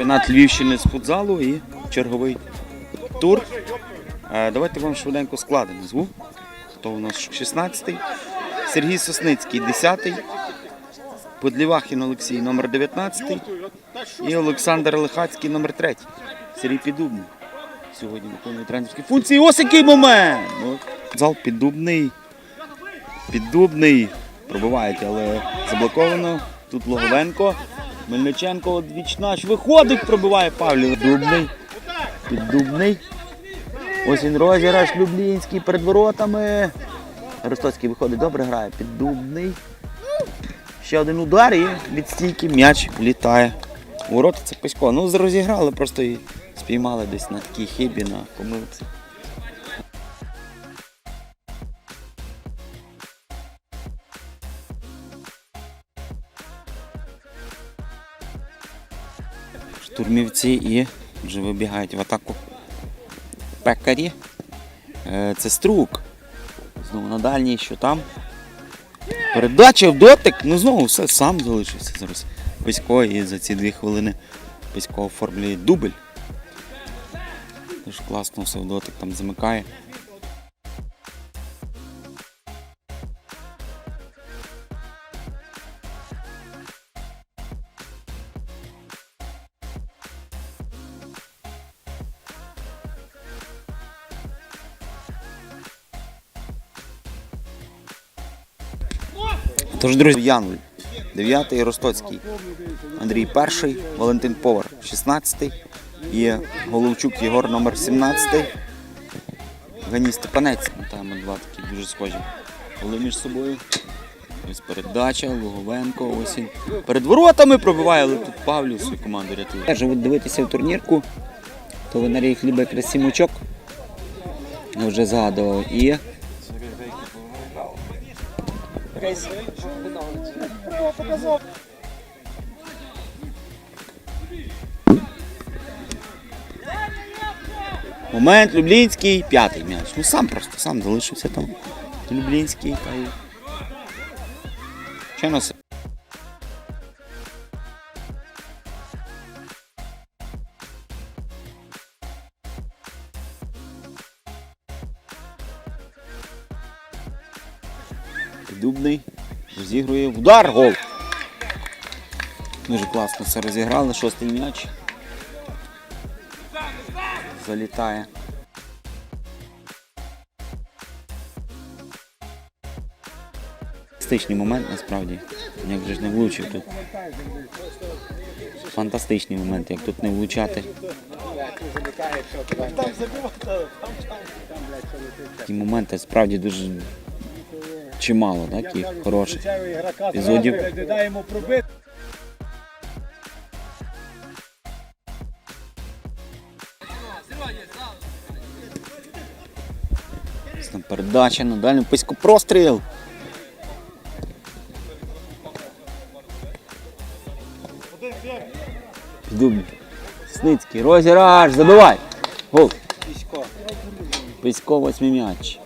чемпіонат Львівщини з футзалу і черговий тур. Е, Давайте вам швиденько склади назву. Хто у нас 16-й? Сергій Сосницький, 10-й. Подлівахін Олексій, номер 19 і Олександр Лихацький, номер 3 Сергій Піддубний. Сьогодні виконує тренерські функції. Ось який момент! Ну, Зал піддубний. Піддубний. Пробивають, але заблоковано. Тут Логовенко. Мельниченко одвічнач. Виходить, пробиває Павлів. Дубний. Піддубний. Ось він розіграш Люблінський перед воротами. Ростоцький виходить, добре грає. Піддубний. Ще один удар і від стійки м'яч влітає. У ворота це Писько. Ну, розіграли, просто і спіймали десь на такій хибі, на помилці. Штурмівці і вже вибігають в атаку пекарі. Е, Це струк. Знову на дальній, що там. Передача в дотик, ну знову все сам залишився зараз. Писько і за ці дві хвилини Писько оформлює дубль. Дуже класно все в дотик там замикає. Тож, друзі, Янголь, 9-й Ростоцький, Андрій перший, Валентин Повар, 16-й, і Головчук Єгор номер 17-й. Гані Степанець, ну, там два такі дуже схожі. Були між собою. Ось передача, Луговенко, ось він. Перед воротами пробиває, але тут Павлів свою команду рятує. Якщо ви дивитеся в турнірку, то Венерій хліба якраз сімочок. Я вже згадував. І Момент Люблінський, п'ятий м'яч. Ну сам просто сам залишився там. Люблінський та й. Що нас? Дубний розігрує удар, гол. Дуже класно все розіграли, шостий м'яч. Залітає. Фантастичний момент насправді. Як же ж не влучив тут. Фантастичний момент, як тут не влучати. Ті моменти справді дуже чимало, таких хороших епізодів. Там передача на дальню письку простріл. Дубний. Сницький, розіграш, забивай. Гол. Писько восьмий м'яч.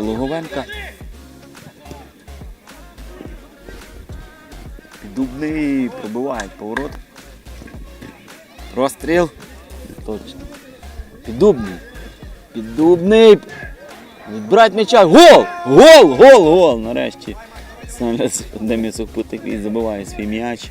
Луговенка. Дубний пробивають поворот. Розстріл. Точно. Піддубний. Піддубний. Відбирать м'яча. Гол! Гол! Гол! Гол! Нарешті. Ставлять, де м'ясо і забиває свій м'яч.